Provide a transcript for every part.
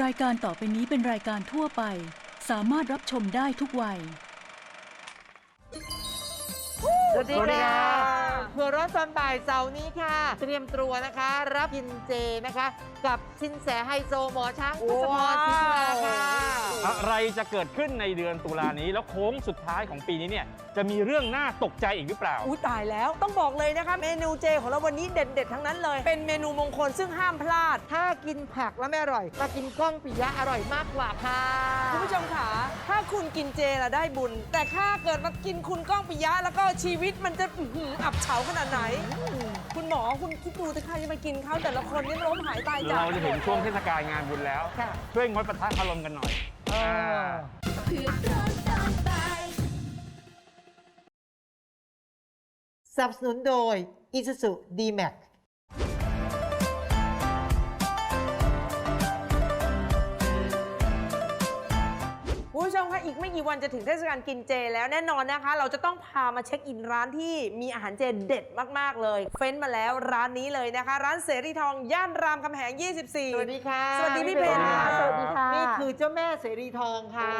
รายการต่อไปนี้เป็นรายการทั่วไป สามารถรับชมได้ทุกวัย สวัสดีค่ะหัวเพื่อร้อนตอนบ่ายเสาร์นี้ค่ะ เตรียมตัวนะคะ รับกินเจนะคะ กับชินแสไฮโซหมอช้างพุทธพรศิลาค่ะ อะไรจะเกิดขึ้นในเดือนตุลานี้ แล้วโค้งสุดท้ายของปีนี้เนี่ยจะมีเรื่องน่าตกใจอีกหรือเปล่า อุ้ยตายแล้วต้องบอกเลยนะคะเมนูเจของเราวันนี้เด็ดๆทั้งนั้นเลย เป็นเมนูมงคลซึ่งห้ามพลาด ถ้ากินผักแล้วไม่อร่อย มากินก้องปิยะอร่อยมากกว่าค่ะคุณผู้ชมค่ะถ้าคุณกินเจละได้บุญ แต่ถ้าเกิดมากินคุณก้องปิยะแล้วก็ชีวิตมันจะอื้อหืออับเฉาขนาดไหน คุณหมอคุณคิดดูสิคะจะมากินเขาแต่ละคนนี่ล้มหายตายจากเราจะเห็นช่วงเทศกาลงานบุญแล้วค่ะช่วยงดปะทะคารมกันหน่อยเออาสนับสนุนโดย Isuzu D-Max ผู้ชมคะอีกไม่กี่วันจะถึงเทศกาลกินเจแล้วแน่นอนนะคะ เราจะต้องพามาเช็คอินร้านที่มีอาหารเจเด็ดมากๆเลย เฟ้นมาแล้วร้านนี้เลยนะคะ ร้านเสรีทองย่านรามคำแหง 24 สวัสดีค่ะ สวัสดีพี่เพนค่ะสวัสดีค่ะ นี่คือเจ้าแม่เสรีทองค่ะ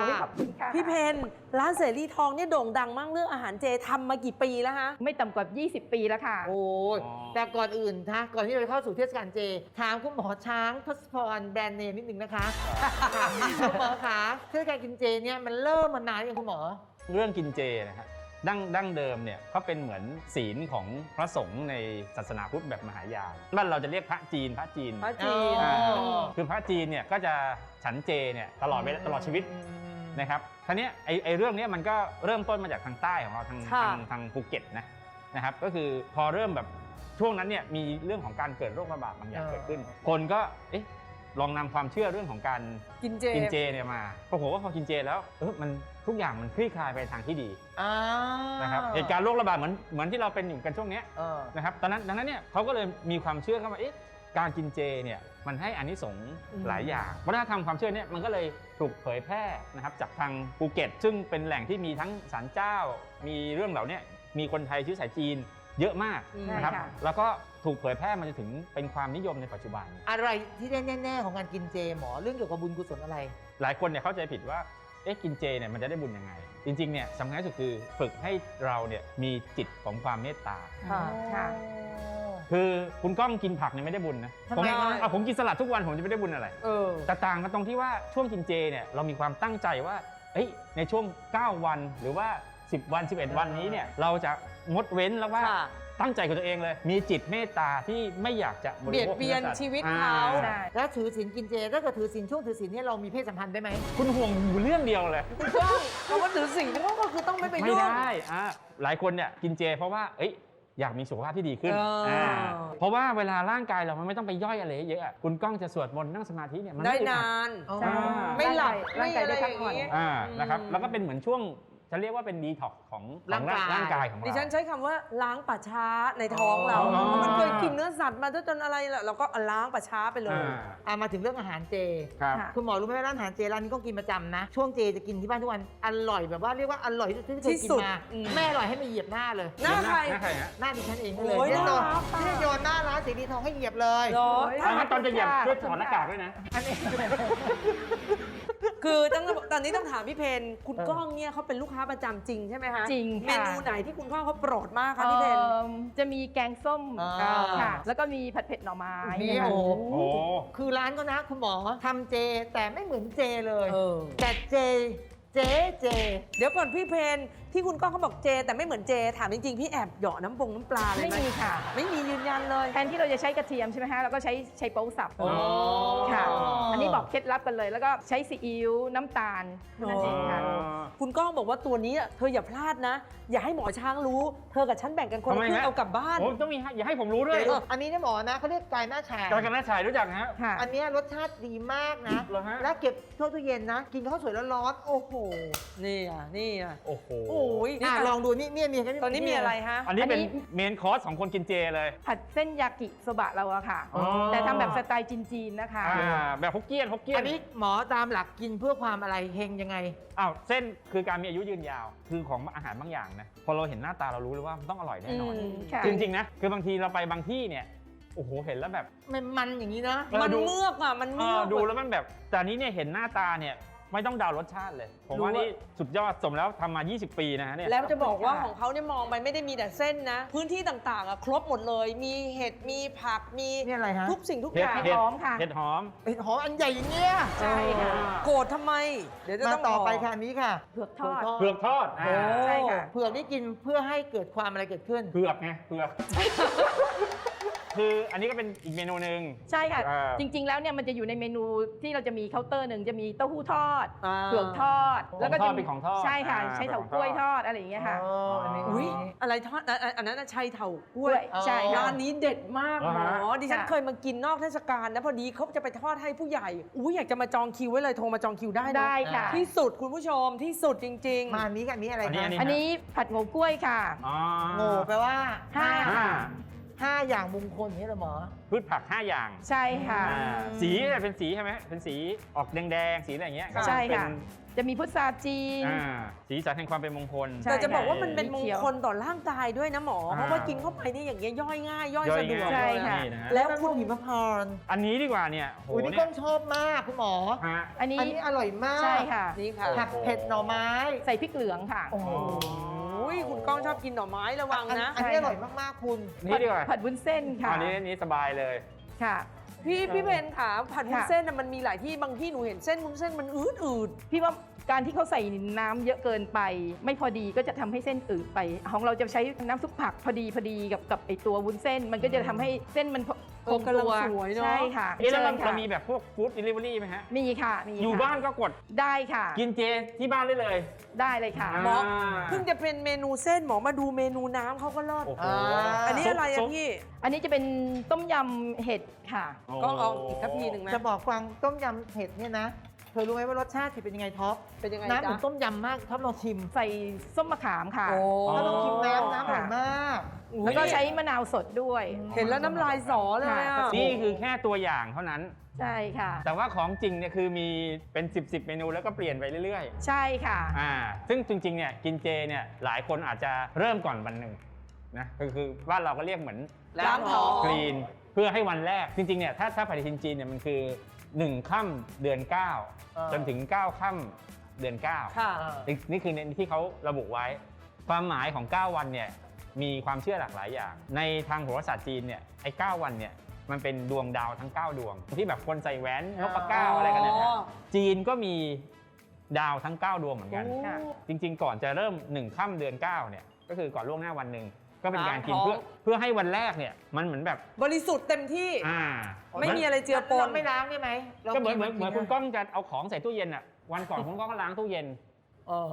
พี่เพนร้านเสรีทองเนี่ยโด่งดังมากเรื่องอาหารเจทำมากี่ปีแล้วฮะไม่ต่ำกว่า 20 ปีแล้วค่ะ โอ้ยอ๋อแต่ก่อนอื่นนะก่อนที่เราจะเข้าสู่เทศกาลเจ ถามคุณหมอช้างทศพรแบรนด์เนมนิดนึงนะคะคุณหมอคะเทศกาลกินเจเนี่ยมันเริ่มมานานยังคุณหมอ เรื่องกินเจนะฮะดั้งดั้งเดิมเนี่ยเขาเป็นเหมือนศีลของพระสงฆ์ในศาสนาพุทธแบบมหายานบ้านเราจะเรียกพระจีนพระจีนพระจีนอ๋อ คือพระจีนเนี่ยก็จะฉันเจเนี่ยตลอดเวลาตลอดชีวิต นะครับทีนี้ไอไอเรื่องเนี้ยมันก็เริ่มต้นมาจากทางใต้ของเราทางค่ะ ทางทางภูเก็ตนะนะครับก็คือพอเริ่มแบบช่วงนั้นเนี่ยมีเรื่องของการเกิดโรคระบาดบางอย่างเออ เกิดขึ้น คนก็เอ๊ะ ลองนำความเชื่อเรื่องของการกินเจกินเจเนี่ยมาปรากฏว่าพอกินเจแล้วเออมันทุกอย่างมันคลี่คลายไปทางที่ดีอ่านะครับเหตุการณ์โรคระบาดเหมือนเหมือนที่เราเป็นอยู่กันช่วงเนี้ยเออนะครับตอนนั้นดังนั้นเนี่ยเขาก็เลยมีความเชื่อเข้ามาเอ๊ะการกินเจเนี่ยมันให้อานิสงส์หลายอย่างวัฒนธรรมความเชื่อเนี่ยมันก็เลยถูกเผยแพร่นะครับจากทางภูเก็ต ซึ่งเป็นแหล่งที่มีทั้งศาลเจ้า มีเรื่องเหล่าเนี้มีคนไทยเชื้อสายจีน เยอะมากอืมนะครับใช่ค่ะ แล้วก็ถูกเผยแพร่มาจนถึงเป็นความนิยมในปัจจุบัน อะไรที่แน่ๆของการกินเจหมอเรื่องเกี่ยวกับบุญกุศลอะไร หลายคนเนี่ยเข้าใจผิดว่า เอ๊ะกินเจเนี่ยมันจะได้บุญยังไง จริงๆเนี่ยสำคัญที่สุดคือฝึกให้เราเนี่ยมีจิตของความเมตตา ค่ะค่ะ คือคุณก้องกินผักเนี่ยไม่ได้บุญนะทำผมไมอะผมกินสลัดทุกวันผมจะไม่ได้บุญอะไร เออ แต่ต่างกันตรงที่ว่าช่วงกินเจเนี่ยเรามีความตั้งใจว่าเอ้ยในช่วง 9 วันหรือว่า 10 วัน 11 วันนี้เนี่ยเราจะ งดเว้นแล้วว่าค่ะ ตั้งใจกับตัวเองเลย มีจิตเมตตาที่ไม่อยากจะบริเบียดโภคเบียนอสัตชีวิตอ่เขาใช่ แล้วถือศีลกินเจถ้าเกิดถือศีลช่วงถือศีลเนี่ยเรามีเพศสัมพันธ์ได้ไหมคุณห่วงอยู่เรื่องเดียวเลย ถูกต้องคำว่าถือสิ่งที่ก็คือต้องไม่ไปไม่ยุ่ง ได้อะหลายคนเนี่ยกินเจเพราะว่า เอ้ย อยากมีสุขภาพที่ดีขึ้นเอออ่าเพราะว่าเวลาร่างกายเรามันไม่ต้องไปย่อยอะไรเยอะอะคุณก้องจะสวดมนต์นั่งสมาธิเนี่ยมันได้ม่อึดอันาน อ๋อ ใช่ไม่หลับร่างกายได้ม่พักผ่อนะรย่างงี้อ่า นะครับ อืม แล้วก็เป็นเหมือนช่วง จะเรียกว่าเป็นดีท็อกของของร่างกาย ร่างกายของเรา ดิฉันใช้คำว่าล้างป่าช้าในท้องเรา อ๋อเพราะมันเคยกินเนื้อสัตว์มาจนอะไรล่ะเราก็ล้างป่าช้าไปเลยอ่า อะมาถึงเรื่องอาหารเจ ครับ ค่ะ คุณหมอรู้ไหมว่าร้านอาหารเจร้านนี้ก็กินประจำนะ ช่วงเจจะกินที่บ้านทุกวันอร่อยแบบว่าเรียกว่าอร่อยที่สุดที่เคยที่กินสุดมาอืม แม่อร่อยให้มาเหยียบหน้าเลย หน้าใคร หน้าใครฮะหน้าดิฉันเองก็เลยโอ้ยเนี่ยน่าตอนรักอะที่โยนหน้าร้านสีดีทองให้เหยียบเลย เหรออ่างั้นตอนจะเหยียบช่วยถอดหน้ากากด้วยนะ อันนี้ คือต้องตอนนี้ต้องถามพี่เพนคุณก้องเนี่ยเขาเป็นลูกค้าประจำจริงใช่ไหมคะจริงเมค่ะ นูไหนที่คุณก้องเขาโปรดมากคะพี่เพนเอิ่มจะมีแกงส้มอ่า ค่ะ แล้วก็มีผัดเผ็ดหน่อไม้นี่นะคะโอ้โหโอ้ คือร้านก็นะคุณหมอทำเจแต่ไม่เหมือนเจเลย เออ แต่เจ เจเจ เดี๋ยวก่อนพี่เพน ที่คุณก้องเขาบอกเจ แต่ไม่เหมือนเจ ถามจริงๆ พี่แอบเหยาะน้ำปงน้ำปลาเลยไม่ไหมมีค่ะ ไม่มียืนยันเลย แทนที่เราจะใช้กระเทียมใช่ไหมคะเราก็ใช้ใช้โป๊สับโอ้ค่ะ อันนี้บอกเคล็ดลับกันเลย แล้วก็ใช้ซีอิ๊วน้ำตาลนั่นเองค่ะ คุณก้องบอกว่าตัวนี้อะเธออย่าพลาดนะ อย่าให้หมอช้างรู้ เธอกับฉันแบ่งกันคนทำละไมครึ่งฮะ เอากลับบ้านโอ้ต้องมีให้อย่าให้ผมรู้ด้วยเอออันนี้เนี่ยหมอนะเขาเรียกไก่หน้าแฉกกายกันหน้าชายรู้จักฮะ ค่ะ อันเนี้ยรสชาติดีมากนะ เหรอฮะ แล้วเก็บเข้าตู้เย็นนะ กินข้าวสวยร้อนๆโอ้โห นี่อะ นี่อะ โอ้โห โอ้ยนี่อะอะลองดูนี่เนี่ยมีแค่ตอนนี้มีอะไรฮะ อันนี้เป็นอันนี้ เมนคอร์สของคนกินเจเลย ผัดเส้นยากิโซบะเราอะค่ะ อ๋อ แต่ทำแบบสไตล์จีนๆนะคะ อ่าแบบฮกเกี้ยนฮกเกี้ยอันนนี้หมอตามหลักกินเพื่อความอะไรเฮงยังไง อ้าวเส้นคือการมีอายุยืนยาว คือของอาหารบางอย่างนะพอเราเห็นหน้าตาเรารู้เลยว่ามันต้องอร่อยแน่นอน อืมค่ะ จริง ๆ นะ คือบางทีเราไปบางที่เนี่ยโอ้โหเห็นแล้วแบบ มันมันอย่างนี้นะ เออมันดู เมือกอะ มันเอเมืออกดูแล้วมันแบบแต่อันนี้เนี่ยเห็นหน้าตาเนี่ย ไม่ต้องเดารสชาติเลย ผมว่านี่สุดยอดสมแล้วทำมา 20 ปีนะฮะเนี่ยแล้วจะบอกว่าของเขาเนี่ยมองไปไม่ได้มีแต่เส้นนะ พื้นที่ต่างๆอะครบหมดเลย มีเห็ดมีผักมีนี่อะไรฮะ ทุกสิ่งทุกเห็อดย่างเห็ดหอมค่ะเห็ดหอมเห็ดหอมอันใหญ่อย่างเงี้ยใช่ค่ะโกรธทำไม เดี๋ยวจะมาต้องต่อไปบกค่ะอันนี้ค่ะเผือกทอดเผือกทอดอ่าโอ้ใช่ค่ะเผือกนี่กินเพื่อให้เกิดความอะไรเกิดขึ้นเผือกไงเผือก คืออันนี้ก็เป็นอีกเมนูหนึ่ง ใช่ค่ะ อ่าจริง ๆ แล้วเนี่ยมันจะอยู่ในเมนูที่เราจะมีเคาน์เตอร์หนึ่งจะมีเต้าหู้ทอดอ่า เผือกทอดแล้วก็ของทจะอดเป็นของทอดใช่ค่ะ อ่าใช้เถาเป็นของกล้วยททอดอดอะไรอย่างเงี้ยค่ะ อ๋ออันนี้ อุ้ยอะไรทอดอะอะอันนั้นน่ะชัยเถากล้วยกล้วย ใช่ค่ะ ร้านนี้เด็ดมากเหรอหมฮะอดิฉันค่ะเคยมากินนอกเทศกาลนะพอดีเขาจะไปทอดให้ผู้ใหญ่อุ้ยอยากจะมาจองคิวไว้เลยโทรมาจองคิวได้นะได้ค่ะ ที่สุดคุณผู้ชมที่สุดจริงมาอันนี้กับอันนี้อะไรอันนี้ คะอันนี้อันนี้ผัดโงกล้วยค่ะ อ๋อโง่แปลว่าห้า ห้า ห้าอย่างมงคลอย่างนี้เหรอหมอ พืชผัก 5 อย่างใช่ค่ะ อ่าสีเนี่ยเป็นสีใช่ไหมเป็นสีออกแดงๆ สีอะไรอย่างเงี้ยใช่เป็นค่ะจะมีพุทราจีน อ่าสีสันแห่งความเป็นมงคล ใช่แต่จะบอกว่าค่ะมันเป็นมงคลต่อร่างกายด้วยนะหมอ อ่า เพราะว่ากินเข้าไปนี่อย่างเงี้ยย่อยง่ายย่อยย่อสะยดวกง่ายใช่ค่ะ นี่นะฮะแล้วคุณหิมพานต์อันนี้ดีกว่าเนี่ยโหอุ้ยนี่เนี่ก้ยองชอบมากคุณหมอ ฮะ อันนี้ อันนี้อร่อยมากใช่ค่ะ นี่ค่ะ ผัดเผ็ดหน่อไม้ ใส่พริกเหลืองค่ะ โอ้โหอุ้ ยคุณก้องชอบกินหน่อไม้ระวังอันนะ อันนี้อร่อยมากๆคุณ นี่ดีกว่าผัดวุ้นเส้นค่ะอันนี้อันนี้สบายเลยค่ะพี่พี่เพนขาผัดวุ้นค่ะเส้นน่ะมันมีหลายที่บางที่หนูเห็นเส้นวุ้นเส้นมันอืดอืดพี่ว่าการที่เขาใส่น้ำเยอะเกินไป ไม่พอดีก็จะทำให้เส้นอืดไป ของเราจะใช้น้ำซุปผักพอดีพอดีกับกับไอตัววุ้นเส้น มันก็จะทำให้เส้นมัน คงกำลังตัวสวยเนาะ ใช่ค่ะเอ๊ะแล้วเราชิญค่ะเรามีแบบพวกฟู้ดเดลิเวอรี่ไหมฮะ มีค่ะมีอยู่ค่ะบ้านก็กดได้ค่ะ กินเจที่บ้านได้เลย ได้เลยค่ะอ่าหมอเพิ่งจะเป็นเมนูเส้นหมอมาดูเมนูน้ำเขาก็เลิศโอ้โหอ่าอันนี้อะไรซุอะปพี่ อันนี้จะเป็นต้มยำเห็ดค่ะ ก็เอาอีกทัพพีหนึ่งไหมจะบอกกวางต้มยำเผ็ดเนี่ยนะ เธอรู้ไหมว่ารสชาติจะเป็นยังไงท็อปเป็นยังไงน้ำเหมืจ๊ะอนต้มยำมากท็อปลองชิมใส่ส้มมะขามค่ะโอ้ถ้าลองชิมน้ำน้ำอร่อยมากแล้วก็ใช้มะนาวสดด้วย เห็นแล้วน้ำลายสอเลยอะค่ะนี่คือแค่ตัวอย่างเท่านั้น ใช่ค่ะ แต่ว่าของจริงเนี่ยคือมีเป็น 10บสเมนูแล้วก็เปลี่ยนไปเรื่อยใช่ค่ะ ๆอ่าซึ่งจริงๆเนี่ยกินเจเนี่ยหลายคนอาจจะเริ่มก่อนวันหนึ่งนะก็คือบ้านเราก็เรียกเหมือนล้างท้อง กรีน เพื่อให้วันแรกจริงๆเนี่ยถ้าถ้าปฏิทินจีนเนี่ยมันคือ 1ค่ำเดือนเออ9จนถึง 9ค่ำเดือน 9 ค่ะ นี่นี่คือในที่เขาระบุไว้ ความหมายของ 9 วันเนี่ยมีความเชื่อหลากหลายอย่าง ในทางโหราศาสตร์จีนเนี่ยไอ้9วันเนี่ยมันเป็นดวงดาวทั้ง 9 ดวง ที่แบบคนใส่แหวนนกปะเก้าอะไรกันเนี่ยนะอ๋อ จีนก็มีดาวทั้ง 9 ดวงเหมือนกัน โอ้ค่ะจริงๆ ก่อนจะเริ่ม 1ค่ำเดือน 9เนี่ยก็คือก่อนล่วงหน้าวันหนึ่ง ก็เป็นการกินล้างท้เพื่อองเพื่อให้วันแรกเนี่ยมันเหมือนแบบบริสุทธิ์เต็มที่ อ่าไม่มีอะไรเจือปนเราไม่ล้างได้ไหมราก็เหมือนเหมือนกิเหมือนคุณก้องจะเอาของใส่ตู้เย็นอะวันก่อนคุณก้องก็ล้างตู้เย็นเออ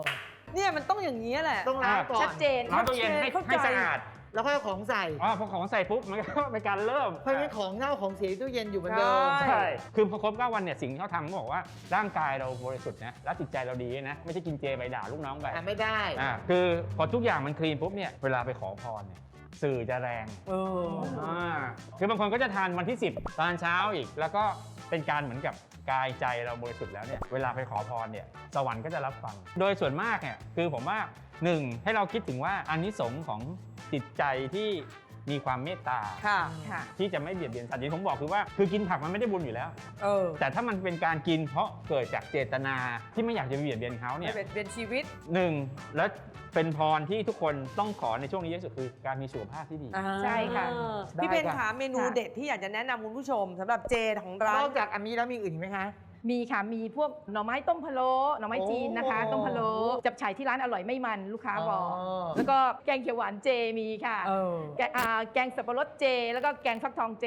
เนี่ยมันต้องอย่างนี้แหละต้องล้างก่อนชัดเจนล้างตู้เย็นให้เข้าใจให้สะอาด แล้วค่อยเอาของใส่ อ๋อพอของใส่ปุ๊บมันก็ เป็นการเริ่มเพราะฉะนั้นของเน่าของเสียตู้เย็นอยู่เหมือนเดิม ใช่ใช่ คือพอครบ9วันเนี่ยสิ่งที่เขาทำเขาบอกว่าร่างกายเราบริสุทธิ์นะแล้วจิตใจเราดีนะ ไม่ใช่กินเจไปด่าลูกน้องไป อะไม่ได้ อ่าคือพอทุกอย่างมันคลีนปุ๊บเนี่ยเวลาไปขอพรเนี่ยสื่อจะแรงเออ อ่าคือบางคนก็จะทานวันที่ 10 ตอนเช้าอีก แล้วก็เป็นการเหมือนกับกายใจเราบริสุทธิ์แล้วเนี่ยเวลาไปขอพรเนี่ยสวรรค์ก็จะรับฟัง โดยส่วนมากเนี่ยคือผมว่า หนึ่งให้เราคิดถึงว่าอานิสงส์ของจิตใจที่มีความเมตตา ค่ะ ค่ะ ที่จะไม่เบียดเบียนสัตว์อย่างที่ผมบอกคือว่าคือกินผักมันไม่ได้บุญอยู่แล้ว เออแต่ถ้ามันเป็นการกินเพราะเกิดจากเจตนาที่ไม่อยากจะเบียดเบียนเขาไม่เนี่ยเป็นเป็นชีวิตหนึ่งแล้วเป็นพรที่ทุกคนต้องขอในช่วงนี้เยอะที่สุดคือการมีสุขภาพที่ดีใช่ค่ะพี่ได้เป็นค่ะ ขาเมนูค่ะเด็ดที่อยากจะแนะนำคุณผู้ชมสำหรับเจของร้านนอกจากอันนี้แล้วมีอื่นอีกไหมคะ มีค่ะมีพวกหน่อไม้ต้มพะโล้หน่อไม้จีนนะคะโอ้ต้มพะโล้จับฉ่ายที่ร้านอร่อยไม่มันลูกค้าบอกอ๋อแล้วก็แกงเขียวหวานเจมีค่ะเออแกงอ่าแกงสับปะรดเจ แล้วก็แกงฟักทองเจ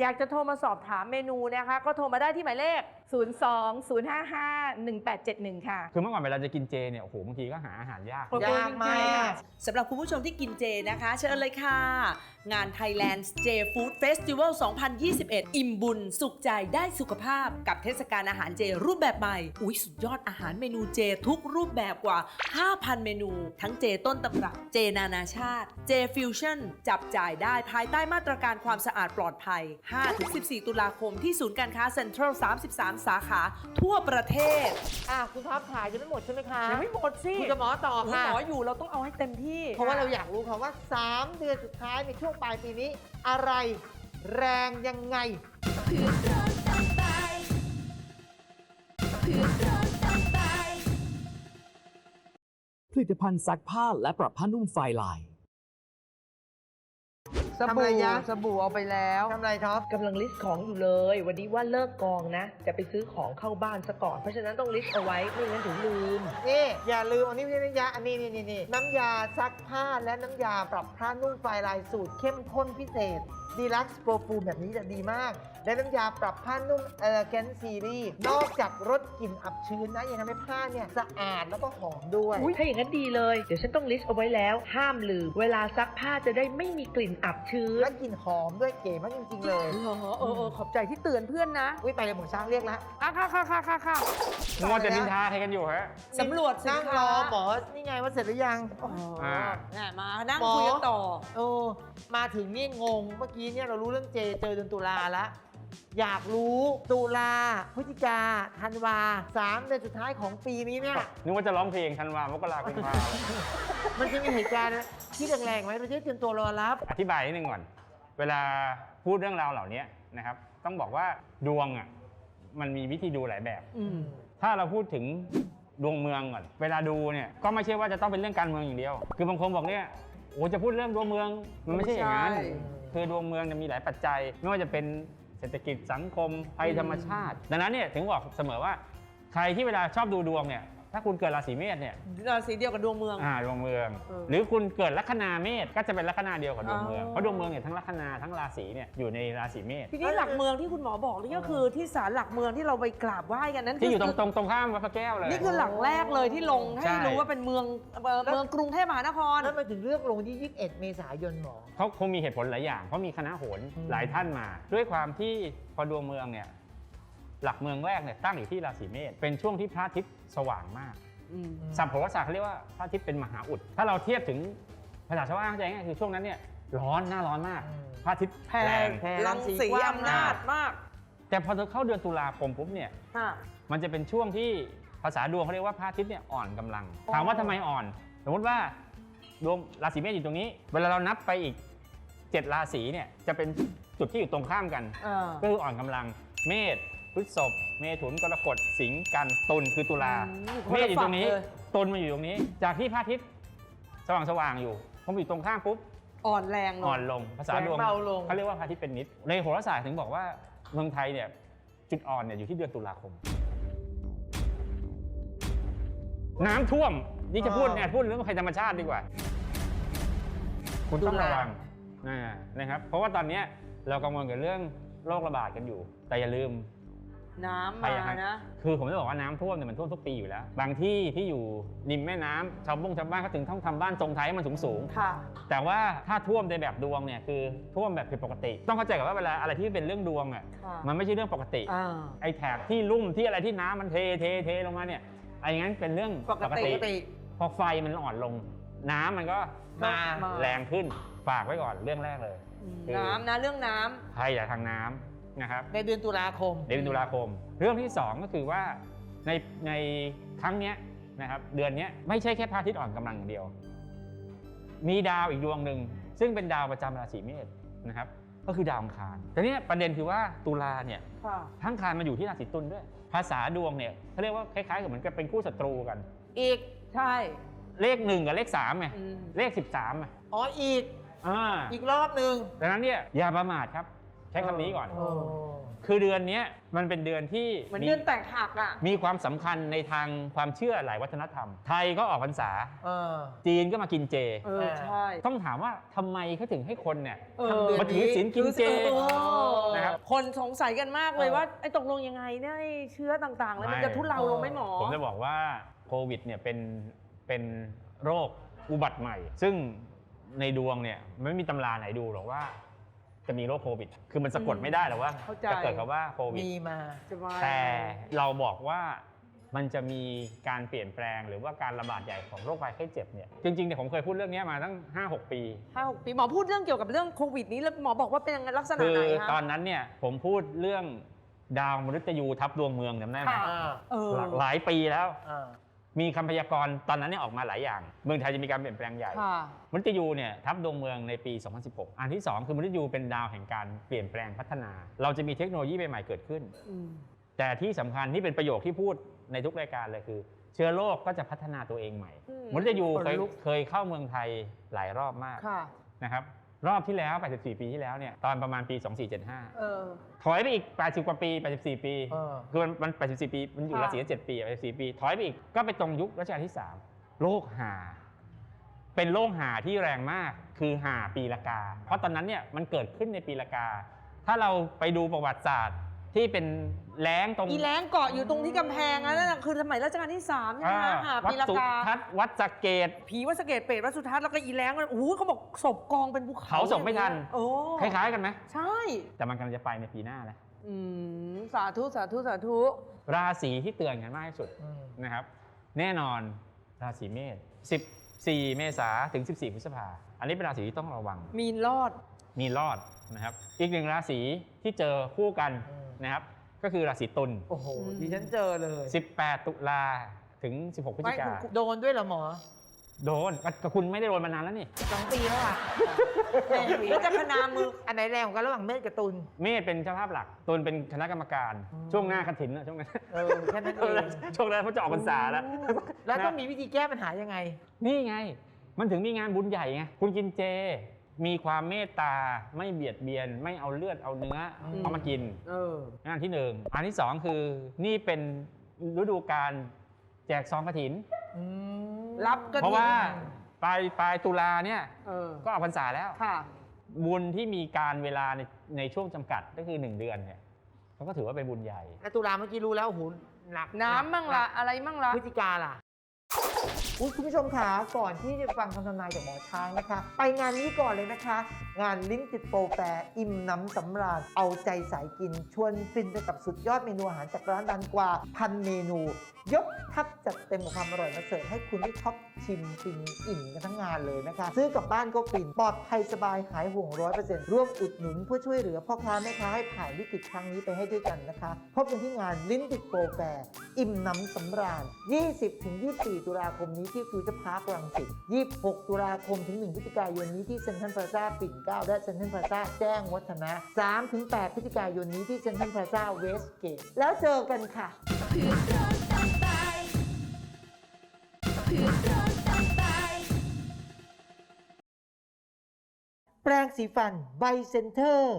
อยากจะโทรมาสอบถามเมนูนะคะ ก็โทรมาได้ที่หมายเลข 02 055 1871 ค่ะ คือเมื่อก่อนเวลาจะกินเจเนี่ยโอ้โหบางทีก็หาอาหารยากขอบคุณยากมาจริงๆกค่ะสำหรับคุณผู้ชมที่กินเจนะคะ เชิญเลยค่ะ งาน Thailand J Food Festival 2021 อิ่มบุญสุขใจได้สุขภาพกับเทศกาลอาหารเจรูปแบบใหม่ อุ๊ยสุดยอดอาหารเมนูเจทุกรูปแบบกว่า 5,000 เมนู ทั้งเจต้นตำรับ เจนานาชาติ เจฟิวชั่นจับจ่ายได้ภายใต้มาตรการความสะอาดปลอดภัย 5-14 ตุลาคมที่ศูนย์การค้าเซ็นทรัล 33 สาขา ทั่วประเทศ อะคุณท็อปขายยังไม่หมดใช่ไหมคะยังไม่หมดสิคุณจะหมอต่อโอ้โหค่ะ หมออยู่เราต้องเอาให้เต็มที่เพราะว่าเราอยากรู้ค่ะว่า 3 เดือนสุดท้ายในช่วงปลายปีนี้ อะไรแรงยังไงผ ลิตภัณฑ์ซักผ้าและปรับผ้านุ่มไฟลาย สทำอะไรบู่ยะ สบู่เอาไปแล้ว ทำไรท็อป กำลังลิสต์ของอยู่เลย วันนี้ว่าเลิกกองนะ จะไปซื้อของเข้าบ้านซะก่อน เพราะฉะนั้นต้องลิสต์เอาไว้ ไม่งั้นถึงลืม นี่อย่าลืมอันนี้ไม่ใช่น้ำยาอันนี้นี่นี่นี่น้ำยาซักผ้าและน้ำยาปรับผ้านุ่มไฟลายสูตรเข้มข้นพิเศษดีลักซ์โปรฟูมแบบนี้จะดีมากและน้ำยาปรับผ้านุ่มเออแกนซีรีส์นอกจากรสกลิ่นอับชื้นนะยังทำให้ผ้าเนี่ยสะอาดแล้วก็หอมด้วย อุ้ยถ้าอย่างนั้นดีเลย เดี๋ยวฉันต้องลิสต์เอาไว้แล้ว ห้ามลืม เวลาซักผ้าจะได้ไม่มีกลิ่นอับชื้นและกลิ่นหอมด้วยเก๋มากจริง ๆ เลยเหรอเออเออขอบใจที่เตือนเพื่อนนะอุ้ยไปเลยหมูช้างเรียกแล้วอะค่ะค่ะค่ะค่ะค่ะมัวแต่นินทาใครกันอยู่ฮะสำรวจสินนั่งค้ารอหมอนี่ไงว่าเสร็จหรือยังอ๋ออ่าน่ะมานั่งหมอคุยกันต่อ เออมาถึงนี่งงเมื่อกี้เนี่ยเรารู้เรื่องเจเจอเดือนตุลาแล้ว อยากรู้ตุลาพฤศจิกาธันวาสามเดือนสุดท้ายของปีนี้เนี่ย นึกว่าจะร้องเพลงธันวามกราคมกุมภามันจะมีเหตุการณ์ที่แรงๆไหมเราจะได้เตรียมตัวรอรับ อธิบายนิดนึงก่อน เวลาพูดเรื่องราวเหล่านี้นะครับ ต้องบอกว่าดวงอะมันมีวิธีดูหลายแบบ อืม ถ้าเราพูดถึงดวงเมืองก่อน เวลาดูเนี่ยก็ไม่ใช่ว่าจะต้องเป็นเรื่องการเมืองอย่างเดียว คือบางคนบอกเนี่ยโอ้จะพูดเรื่องดวงเมืองมันไม่ใช่อย่างนั้นไม่ใช่คือดวงเมืองเนี่ยมีหลายปัจจัย ไม่ว่าจะเป็น เศรษฐกิจสังคมภัยธรรมชาติ ดังนั้นเนี่ยถึงบอกเสมอว่า ใครที่เวลาชอบดูดวงเนี่ย ถ้าคุณเกิดราศีเมษเนี่ยราศีเดียวกับดวงเมือง อ่าดวงเมือง เออหรือคุณเกิดลัคนาเมษก็จะเป็นลัคนาเดียวกับดวงเมือง อ๋อ เพราะดวงเมืองเนี่ยทั้งลัคนาทั้งราศีเนี่ยอยู่ในราศีเมษทีนี้หลักเมืองที่คุณหมอบอกนี่ก็คือที่ศาลหลักเมืองที่เราไปกราบไหว้กันนั้นที่อยู่ตรงคืตรงตรงข้ามวัดพระแก้วเลย นี่คือหลักแรกเลยที่ลงให้ใช่ รู้ว่าเป็นเมืองเอ่อเมืองกรุงเทพมหานคร แล้วมาถึงเลือกลงที่ 21 เมษายนหมอ เขาคงมีเหตุผลหลายอย่าง เพราะมีคณะโหนอืมหลายท่านมา ด้วยความที่พอดวงเมืองเนี่ยหลักเมืองแรกเนี่ยตั้งอยู่ที่ราศีเมษเป็นช่วงที่พระอาทิตย์ สว่างมากสัพพะศาสตร์เขาเรียกว่าพระอาทิตย์เป็นมหาอุด ถ้าเราเทียบถึงภาษาชาวบ้านเข้าใจง่ายๆคือช่วงนั้นเนี่ยร้อนหน้าร้อนมากอืม พระอาทิตย์แพแรงแพรังสีอำนาจมากแต่พอเข้าเดือนตุลาคมปุ๊บเนี่ย ค่ะ มันจะเป็นช่วงที่ภาษาดวงเขาเรียกว่าพระอาทิตย์เนี่ยอ่อนกำลัง อ๋อ ถามว่าทำไมอ่อน สมมติว่าดวงราศีเมษอยู่ตรงนี้ เวลาเรานับไปอีก 7 ราศีเนี่ยจะเป็นจุดที่อยู่ตรงข้ามกัน เออ ก็คืออ่อนกำลังเมษ พฤษภเมถุนกรกฎสิงห์กันตุลคือตุลาอืมอยู่คนเมละษอยู่ตรงนี้ฝั่งเลยตุลมาอยู่ตรงนี้ จากที่พระอาทิตย์สว่างสว่างๆอยู่พอมาอยู่ตรงข้ามปุ๊บอ่อนแรงลงอ่อนลงภาษาดวงแรงเบาลงเขาเรียกว่าพระอาทิตย์เป็นนิดในโหราศาสตร์ถึงบอกว่าเมืองไทยเนี่ยจุดอ่อนเนี่ยอยู่ที่เดือนตุลาคม น้ำท่วมนี่จะพูดเนี่ยพูดเรื่องภัยธรรมชาติดีกว่า คุณต้องระวังนะนะครับ เพราะว่าตอนเนี้ยเรากังวลกับเรื่องโรคระบาดกันอยู่ แต่อย่าลืม น้ำภัมายทางนะ คือผมจะบอกว่าน้ำท่วมเนี่ยมันท่วมทุกปีอยู่แล้ว บางที่ที่อยู่ริมแม่น้ำชาวบงชาวบ้านเขาถึงต้องทำบ้านทรงไทยให้มันสูงสูงๆ ค่ะ แต่ว่าถ้าท่วมในแบบดวงเนี่ยคือท่วมแบบผิดปกติ ต้องเข้าใจกับว่าเวลาอะไรที่เป็นเรื่องดวงอะค่ะมันไม่ใช่เรื่องปกติ อ่า ไอ้แถบที่ลุ่มที่อะไรที่น้ำมันเทเทเทลงมาเนี่ยไอ้งั้นเป็นเรื่องปกติ พอไฟมันอ่อนลง น้ำมันก็มามา แรงขึ้นฝากไว้ก่อนเรื่องแรกเลย คือ น้ำนะเรื่องน้ำ ภัยจากทางน้ำ นะครับในเดือนตุลาคม เดือนตุลาคม เรื่องที่ 2 ก็คือว่าในในครั้งเนี้ยนะครับเดือนเนี้ยไม่ใช่แค่พระอาทิตย์อ่อนกำลังอย่างเดียว มีดาวอีกดวงหนึ่งซึ่งเป็นดาวประจำราศีเมษนะครับ ก็คือดาวอังคารแต่เนี้ยประเด็นคือว่าตุลาเนี่ยค่ะทั้งคารมาอยู่ที่ราศีตุลด้วย ภาษาดวงเนี่ยเขาเรียกว่าคล้ายๆกับเหมือนกับเป็นคู่ศัตรูกัน อีกใช่เลขหนึ่งกับเลขสามไงอืมเลข13อะอ๋ออีกอ่าอีกรอบหนึ่งดังนั้นเนี่ยอย่าประมาทครับ ใช้คำนี้ก่อนเออคือเดือนเนี้ยมันเป็นเดือนที่เหมือนเดือนแตกหักอะมีความสำคัญในทางความเชื่อหลายวัฒนธรรม ไทยก็ออกพรรษา เออ จีนก็มากินเจ เออใช่ ต้องถามว่าทำไมเขาถึงให้คนเนี่ย เออทำเดือนมาถือศีลกินเจเออนะครับคนสงสัยกันมากเลยเออ ว่าไอ้ตกลงยังไงเนี่ยไอ้เชื้อต่างๆ แล้วมันจะทุเลาลงไหมหมอ ผมจะบอกว่าโควิดเนี่ยเป็นเป็นโรคอุบัติใหม่ ซึ่งในดวงเนี่ยไม่มีตำราไหนดูหรอกว่า จะมีโรคโควิด คือมันสะกดไม่ได้หรอกว่าเข้าใจ จะเกิดคำว่าโควิด มีมา จะมาแต่เราบอกว่ามันจะมีการเปลี่ยนแปลงหรือว่าการระบาดใหญ่ของโรคภัยไข้เจ็บเนี่ยจริงๆเนี่ยผมเคยพูดเรื่องนี้มาตั้ง 5-6 ปี ห้าหกปีหมอพูดเรื่องเกี่ยวกับเรื่องโควิดนี้แล้วหมอบอกว่าเป็นยังไงลักษณะคือไหนคะ ตอนนั้นเนี่ยผมพูดเรื่องดาวมฤตยูทับดวงเมืองจำได้ไหมค่ะอ่าเออ หลากหลายปีแล้ว อ่า มีคำพยากรณ์ตอนนั้นเนี่ยออกมาหลายอย่าง เมืองไทยจะมีการเปลี่ยนแปลงใหญ่ค่ะ มฤตยูเนี่ยทับดวงเมืองในปี 2016 อันที่ 2 คือมฤตยูเป็นดาวแห่งการเปลี่ยนแปลงพัฒนา เราจะมีเทคโนโลยีใหม่ๆเกิดขึ้น อืม แต่ที่สำคัญที่เป็นประโยคที่พูดในทุกรายการเลยคือ เชื้อโรคก็จะพัฒนาตัวเองใหม่อืมมฤตยูเคยขนลุก เคยเข้าเมืองไทยหลายรอบมากค่ะ นะครับ รอบที่แล้ว 84 ปีที่แล้วเนี่ย ตอนประมาณปี 2475 เออ ถอยไปอีก 80 กว่าปี 84 ปี เออ คือมันมัน 84 ปี มันอยู่ค่ะ ราศีกัน7ปีอะ84 ปี ถอยไปอีก ก็ไปตรงยุครัชกาลที่ 3โรคหา เป็นโรคหาที่แรงมาก คือหาปีละกา เพราะตอนนั้นเนี่ย มันเกิดขึ้นในปีละกา ถ้าเราไปดูประวัติศาสตร์ ที่เป็นแล้งตรงอีแรงเกาะอยู่ตรงที่กำแพงนั่นน่ะคือสมัยรัชกาลที่สามใช่ไหมอ่าคะหาวัปีดละสุกาทัศน์วัดสะเกต ผีวัดสะเกตเปรตวัดสุทัศน์แล้วก็อีแรงมันโอ้โหเขาบอกศพกองเป็นภูเขาเผาศพไม่ทัน โอ้คล้ายๆกันไหมใช่แต่แต่มันกำลังจะไปในปีหน้าแล้วอืมสาธุสาธุสาธุราศีที่เตือนกันมากที่สุดอืมนะครับ แน่นอนราศีเมษ14 เมษาถึง 14 พฤษภาอันนี้เป็นราศีที่ต้องระวัง มีนรอดมีรอดนะครับ อีกหนึ่งราศีที่เจอคู่กัน อืม นะครับก็คือราศีตุลโอ้โหอืมดิฉันเจอเลย18 ตุลาถึง 16พฤศไม่จิกาคุณโดนด้วยเหรอหมอโดนก็ก็คุณไม่ได้โดนมานานแล้วนี่ สองปีแล้วอะแล้วจะพนามืออันไหนแรงกว่ากันระหว่างเมษกับตุลเมษเป็นเจ้าภาพหลักตุลเป็นคณะกรรมการอืมช่วงหน้าขันถินนะช่วงนั้นเออแค่นั้นเองช่วงนั้นเขาจะออกพรรษาแล้ว แล้วต้องนะมีวิธีแก้ปัญหายังไง นี่ไง มันถึงมีงานบุญใหญ่ไง คุณกินเจ มีความเมตตาไม่เบียดเบียน ไม่เอาเลือดเอาเนื้ออมเอามากินเอองานที่หนึ่งอันที่สองคือนี่เป็นฤดูการแจกซองกระถินอืมรับกฐินเพราะว่าปลายปลายตุลาเนี่ยเออก็ออกพรรษาแล้วค่ะ บุญที่มีการเวลาในในช่วงจำกัดก็คือ1เดือนเนี่ยมันก็ถือว่าเป็นบุญใหญ่แล้วตุลาเมื่อกี้รู้แล้วโอ้โหหนักน้ำมั่งละอะไรมั่งละพฤศจิกาล่ะ อุ๊ยคุณผู้ชมขาก่อนที่จะฟังคำทำนายจากหมอช้างนะคะ ไปงานนี้ก่อนเลยนะคะ งานลิ้นติดโปรแปรอิ่มน้ำสำราญเอาใจสายกิน ชวนฟินไปกับสุดยอดเมนูอาหารจากร้านดังกว่าพันเมนู ยกทัพจัดเต็มความอร่อยมาเสิร์ฟให้คุณได้ท็อปชิมฟินอิ่มกันทั้งงานเลยนะคะ ซื้อกลับบ้านก็ฟินปลอดภัยสบายหายห่วงร้อยเปอร์เซ็นต์ร่วมอุดหนุนเพื่อช่วยเหลือพ่อค้าแม่ค้าให้ผ่านวิกฤตครั้งนี้ไปให้ด้วยกันนะคะ พบกันที่งานลิ้นติดโปรแฟร์อิ่มน้ำสำราญ 20-24 ตุลาคมนี้ที่ฟิวเจอร์พาร์ครังสิต26 ตุลาคมถึง 1 พฤศจิกายนนี้ที่เซ็นทรัลพลาซ่าปิ่นเกล้าและเซ็นทรัลพลาซ่าแจ้งวัฒนะ3-8พฤศจิกายนนี้ที่เซ็นทรัลพลาซ่าเวสเกตแล้วเจอกันค่ะแปรงสีฟันไบเซนเตอร์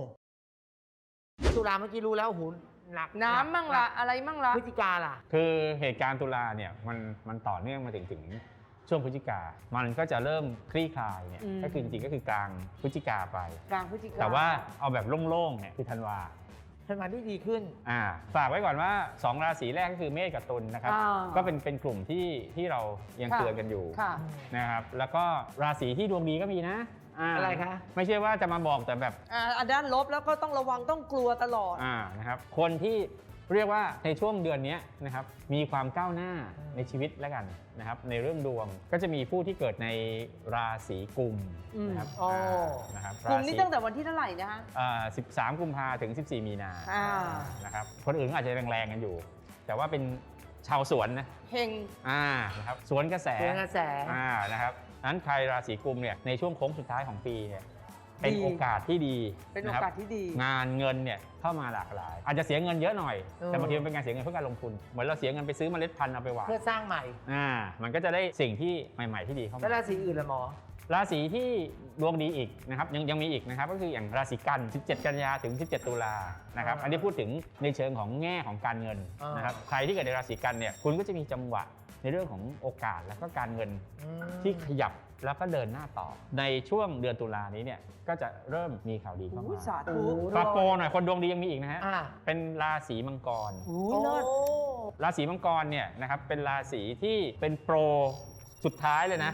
ตุลาเมื่อกี้รู้แล้วโอ้โห หนักน้ำมั่งละอะไรมั่งละพฤศจิกาล่ะ คือเหตุการณ์ตุลาเนี่ยมันมันต่อเนื่องมาถึงถึงช่วงพฤศจิกา มันก็จะเริ่มคลี่คลายเนี่ยอืม ก็คือจริงๆก็คือกลางพฤศจิกาไป กลางพฤศจิกาแต่ว่าเอาแบบโล่งๆเนี่ยคือธันวาทำงานที่ดีขึ้น อ่าฝากไว้ก่อนว่า 2 ราศีแรกก็คือเมษกับตุลนะครับ อ่าก็เป็นเป็นกลุ่มที่ที่เรายังค่ะ เตือนกันอยู่ค่ะ นะครับ แล้วก็ราศีที่ดวงดีก็มีนะาอะไรคะ ไม่ใช่ว่าจะมาบอกแต่แบบอ่าอันด้านลบแล้วก็ต้องระวังต้องกลัวตลอด อ่านะครับคนที่เรียกว่าในช่วงเดือนนี้นะครับมีความก้าวหน้าในชีวิตแล้วกันนะครับในเรื่องดวงก็จะมีผู้ที่เกิดในราศีกุมนะครับอืมอ๋อานะครับกลุ่มนี้ราศีตั้งแต่วันที่เท่าไหร่นะคะอ่า13กุมภาถึง 14 มีนาอ่านะครับคนอื่นก็อาจจะแรงๆกันอยู่ แต่ว่าเป็นชาวสวนนะเฮงอ่านะครับสวนกระแสเป็นกระแสอ่านะครับ นั้นใครราศีกุมเนี่ยในช่วงโค้งสุดท้ายของปีเนี่ยเป็นดีโอกาสที่ดีเป็นโอนะครับกาสที่ดี งานเงินเนี่ยเข้ามาหลากหลาย อาจจะเสียเงินเยอะหน่อยเออแต่บางทีมันเป็นการเสียเงินเพื่อการลงทุน เหมือนเราเสียเงินไปซื้อเมล็ดพันธุ์เอาไปหว่านเพื่อสร้างใหม่อ่ามันก็จะได้สิ่งที่ใหม่ๆที่ดีเข้าแล้วมาราศีอื่นละหมอราศีที่ดวงดีอีกนะครับยังยังมีอีกนะครับก็คืออย่างราศีกัน 17 กันยาถึง 17 ตุลานะครับอ่าอันนี้พูดถึงในเชิงของแง่ของการเงินอ่านนะครับใครที่เกิดในราศีกันเนี่ยคุณก็จะมีจังหวะ ในเรื่องของโอกาสแล้วก็การเงินอืมที่ขยับแล้วก็เดินหน้าต่อ ในช่วงเดือนตุลานี้เนี่ยก็จะเริ่มมีข่าวดีเข้าอุ้ยมาสาโอ้ธุโหปาโปหน่อยคนดวงดียังมีอีกนะฮะอ่าเป็นราศีมังกรอุ้ยโอ้เลิศราศีมังกรเนี่ยนะครับเป็นราศีที่เป็นโปรสุดท้ายเลยนะ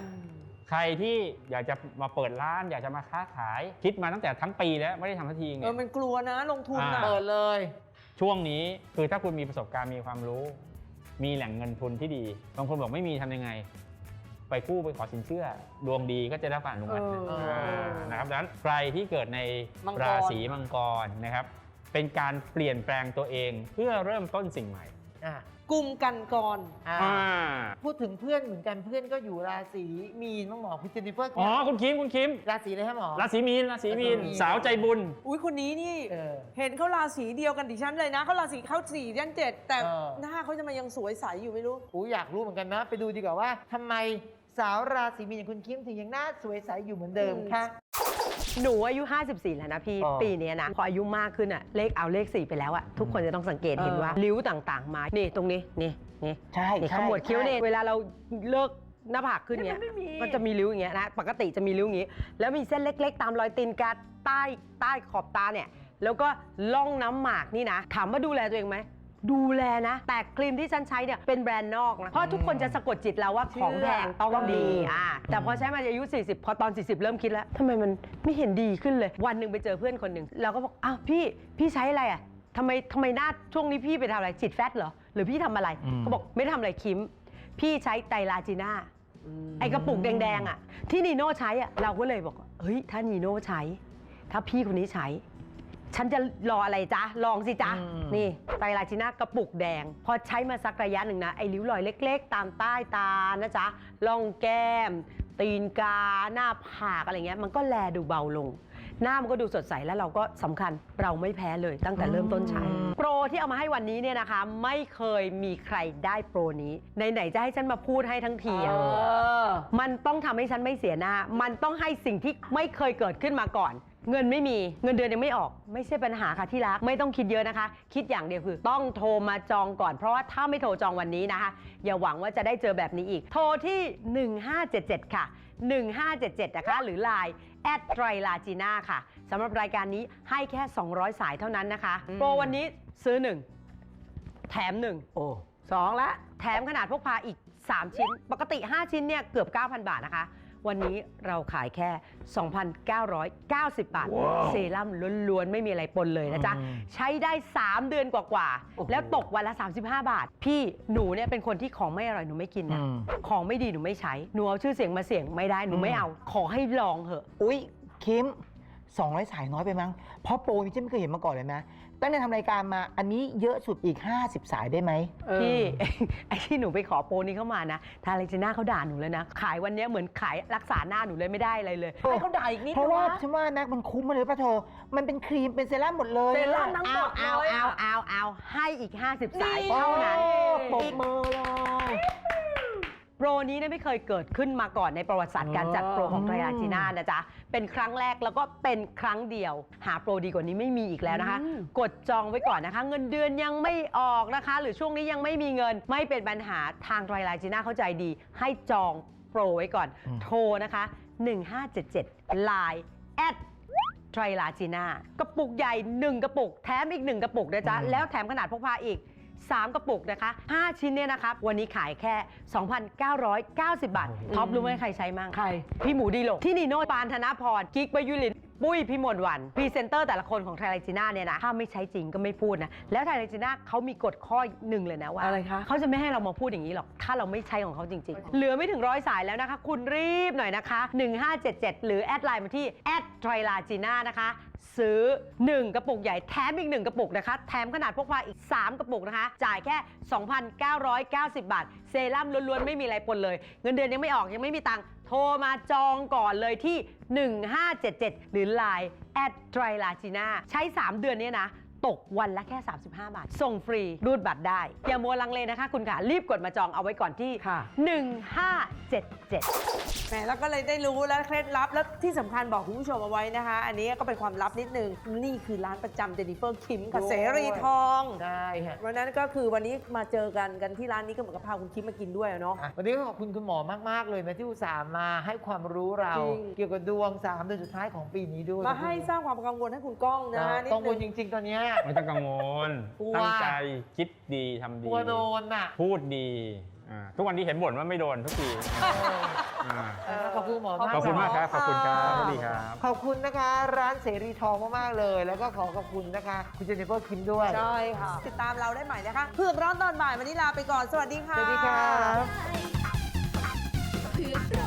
ใครที่อยากจะมาเปิดร้าน อยากจะมาค้าขายคิดมาตั้งแต่ทั้งปีแล้วไม่ได้ทำทันทีเอเนี่อยมันกลัวนะลงทุนนะอ่าเปิดเลย ช่วงนี้คือถ้าคุณมีประสบการณ์มีความรู้ มีแหล่งเงินทุนที่ดี บางคนบอกไม่มีทำยังไง ไปกู้ไปขอสินเชื่อ ดวงดีก็จะได้ผ่านอนุมัตินะเอออ่านะครับดังนั้นใครที่เกิดในมังกร ราศีมังกรนะครับ เป็นการเปลี่ยนแปลงตัวเองเพื่อเริ่มต้นสิ่งใหม่ อะ กลุ่มกันกรอะอ่าพูดถึงเพื่อนเหมือนกันเพื่อนก็อยู่ราศีมีนมั้งหมอคุณเจนนิเฟอร์อ๋อคุณคิมคุณคิมราศีอะไรฮะหมอ ราศีมีนราศีมีนราศีมีน สาวใจบุญ อุ้ยคนนี้นี่ เออ เห็นเขาราศีเดียวกันดิฉันเลยนะเขาราศีเข้าสี่ยันเจ็ดแต่เออ หน้าเขาจะมายังสวยใสอยู่ไม่รู้ อูอยากรู้เหมือนกันนะ ไปดูดีกว่าว่าทำไมสาวราศีมีนอย่างคุณคิมถึงยังหน้าสวยใสอยู่เหมือนเดิมคะ หนูอายุ 54 แล้วนะพี่ อ๋อปีเนี้ยนะพออายุมากขึ้นอะเลขเอาเลข 4 ไปแล้วอะทุกคนจะต้องสังเกตเห็นว่า ริ้วต่างๆ มา นี่ตรงนี้ นี่นี่ใช่นี่ใช่ขมวดคิ้วเนี่ยใช่ เวลาเราเลิกหน้าผากขึ้นเงี้ยไม่มีก็จะมีริ้วอย่างเงี้ยนะ ปกติจะมีริ้วอย่างงี้ แล้วมีเส้นเล็กๆ ตามรอยตีนกาใต้ใต้ขอบตาเนี่ย แล้วก็ล่องน้ำหมากนี่นะ ถามว่าดูแลตัวเองไหม ดูแลนะ แต่ครีมที่ฉันใช้เนี่ยเป็นแบรนด์นอกนะเพราะทุกคนจะสะกดจิตเราว่าของแพงต้องดีอ่าแต่พอใช้มาอายุ 40 พอตอน 40 เริ่มคิดแล้วทำไมมันไม่เห็นดีขึ้นเลย วันหนึ่งไปเจอเพื่อนคนหนึ่งเราก็บอกอ้าวพี่พี่ใช้อะไรอะทำไมทำไมหน้าช่วงนี้พี่ไปทำอะไรจิตแฟตเหรอหรือพี่ทำอะไรอืมเขาบอกไม่ทำอะไรคิม พี่ใช้ไตรลาจีน่าไอกระปุกแดงๆอะที่นีโน่ใช้อะเราก็เลยบอกว่าเฮ้ยถ้านีโน่ใช้ ถ้าพี่คนนี้ใช้ ฉันจะรออะไรจ๊ะ ลองสิจ๊ะ อืม นี่ไตรลาจิน่ากระปุกแดง พอใช้มาสักระยะหนึ่งนะ ไอ้ริ้วรอยเล็ก ๆ ตามใต้ตานะจ๊ะล่องแก้ม ตีนกา หน้าผากอะไรเงี้ย มันก็แลดูเบาลง หน้ามันก็ดูสดใสแล้วเราก็สำคัญเราไม่แพ้เลยตั้งแต่เริ่มต้นใช้ โปรที่เอามาให้วันนี้เนี่ยนะคะ ไม่เคยมีใครได้โปรนี้ไหนๆจะให้ฉันมาพูดให้ทั้งทีอะ มันต้องทำให้ฉันไม่เสียหน้า มันต้องให้สิ่งที่ไม่เคยเกิดขึ้นมาก่อน เงินไม่มีเงินเดือนยังไม่ออก ไม่ใช่ปัญหาค่ะที่รักไม่ต้องคิดเยอะนะคะ คิดอย่างเดียวคือต้องโทรมาจองก่อนเพราะว่าถ้าไม่โทรจองวันนี้นะคะ อย่าหวังว่าจะได้เจอแบบนี้อีก โทรที่ 1577 ค่ะ 1577 นะคะ หรือ Line แอดไตรลาจีน่าค่ะสำหรับรายการนี้ให้แค่ 200 สายเท่านั้นนะคะโปรวันนี้ซื้อ 1 แถม 1 โอ้สองละแถมขนาดพกพาอีก 3 ชิ้น ปกติ 5 ชิ้นเนี่ยเกือบ 9,000 บาทนะคะ วันนี้เราขายแค่ 2,990 บาท เซรั่มล้วนๆ ไม่มีอะไรปนเลยนะจ๊ะอืมใช้ได้ 3 เดือนกว่าโอ้โหๆแล้วตกวันละ 35 บาท พี่หนูเนี่ยเป็นคนที่ของไม่อร่อยหนูไม่กินนะอืมของไม่ดีหนูไม่ใช้ หนูเอาชื่อเสียงมาเสี่ยงไม่ได้หนูไม่เอา ขอให้ลองเถอะ อุ้ยคิมสองร้อยสายน้อยไปมั้ง เพราะโปรนี้ฉันไม่เคยเห็นมาก่อนเลยนะ ตั้งแต่ทำรายการมาอันนี้เยอะสุดอีก 50 สายได้ไหม พี่ ไอ้ที่หนูไปขอโปรนี้เข้ามานะทางเลจิน่าเขาด่าหนูเลยนะ ขายวันเนี้ยเหมือนขายรักษาหน้าหนูเลยไม่ได้อะไรเลยให้เขาด่าอีกนิดเพราะว่านะฉันว่านะมันคุ้มมาเลยป่ะเธอ มันเป็นครีมเป็นเซรั่มหมดเลยเซรั่มทั้งเอาเอาเอาเอาเอาให้อีก 50 สายเท่านั้นโอ้ปรบมือเลย โปรนี้เนี่ยไม่เคยเกิดขึ้นมาก่อนในประวัติศาสตร์การจัดโปรของไทรอาจีน่านะจ๊ะ เป็นครั้งแรกแล้วก็เป็นครั้งเดียว หาโปรดีกว่านี้ไม่มีอีกแล้วนะคะ กดจองไว้ก่อนนะคะ เงินเดือนยังไม่ออกนะคะ หรือช่วงนี้ยังไม่มีเงินไม่เป็นปัญหาทางไทรอาจีน่าเข้าใจดี ให้จองโปรไว้ก่อนอืมโทรนะคะ 1577 Line แอดไทรลาจีน่ากระปุกใหญ่ 1 กระปุก แถมอีก 1 กระปุกนะจ๊ะ แล้วแถมขนาดพกพาอีก 3 กระปุกนะคะ 5 ชิ้นเนี่ยนะครับวันนี้ขายแค่ 2,990 บาทท็อปรู้ไหมใครใช้มั่งใคร พี่หมูดีโลกที่นีโน่ปานธนพรกิ๊กบยุลิน ปุ้ยพิมลวันพรีเซนเตอร์แต่ละคนของไทรไลจีน่าเนี่ยนะถ้าไม่ใช้จริงก็ไม่พูดนะ แล้วไทรไลจีน่าเขามีกฎข้อหนึ่งเลยนะว่าอะไรคะเขาจะไม่ให้เรามาพูดอย่างนี้หรอก ถ้าเราไม่ใช้ของเขาจริง ๆ เหลือไม่ถึงร้อยสายแล้วนะคะ คุณรีบหน่อยนะคะ 1577 หรือแอดไลน์มาที่แอดไทรลาจีน่านะคะ ซื้อ 1 กระปุกใหญ่แถมอีก 1 กระปุกนะคะ แถมขนาดพกพาอีก 3 กระปุกนะคะ จ่ายแค่ 2,990 บาท เซรั่มล้วนๆไม่มีอะไรปนเลย เงินเดือนยังไม่ออกยังไม่มีตังค์ โทรมาจองก่อนเลยที่ 1577 หรือ Line แอดไตรลาจีน่าใช้ 3 เดือนเนี้นะ ตกวันละแค่ 35 บาท ส่งฟรีรูดบัตรได้ อย่ามัวลังเลนะคะคุณค่ะ รีบกดมาจองเอาไว้ก่อนที่ ค่ะ 1577 แหมแล้วก็เลยได้รู้แล้วเคล็ดลับ แล้วที่สำคัญบอกคุณผู้ชมเอาไว้นะคะ อันนี้ก็เป็นความลับนิดนึง นี่คือร้านประจำเจนนิเฟอร์คิมกับโอ้ยเสรีทองได้ฮะวันนั้นก็คือวันนี้มาเจอกันกันที่ร้านนี้ก็เหมือนกับพาคุณคิมมากินด้วยอะเนาะ อะวันนี้ก็ขอบคุณคุณหมอมาก ๆ เลยนะที่อุตส่าห์มาให้ความรู้เรา จริง เกี่ยวกับดวงสามเดือนสุดท้ายของปีนี้ด้วยมาให้สร้างความกังวลให้คุณก้องนะนะนิดต้องวนึลงจริง ๆ ตอนเนี้ยไม่ต้องกังวลกลัว ตั้งใจคิดดีทำกดีลัวโดนอะพูดดีอ่าทุกวันนี้เห็นบ่นว่าไม่โดนทุกทีอ่าเออขอบคุณหมอมากขอบคุณมากครับขอบคุณครับสวัสดีครับ ขอบคุณนะคะ ร้านเสรีทองมากๆเลย แล้วก็ขอขอบคุณนะคะ คุณเจนนิเฟอร์คิมด้วย ใช่ค่ะ ติดตามเราได้ใหม่นะคะเพื่อกร้อนตอนบ่ายวันนี้ลาไปก่อน สวัสดีค่ะ สวัสดีครับ เพื่อนร้อน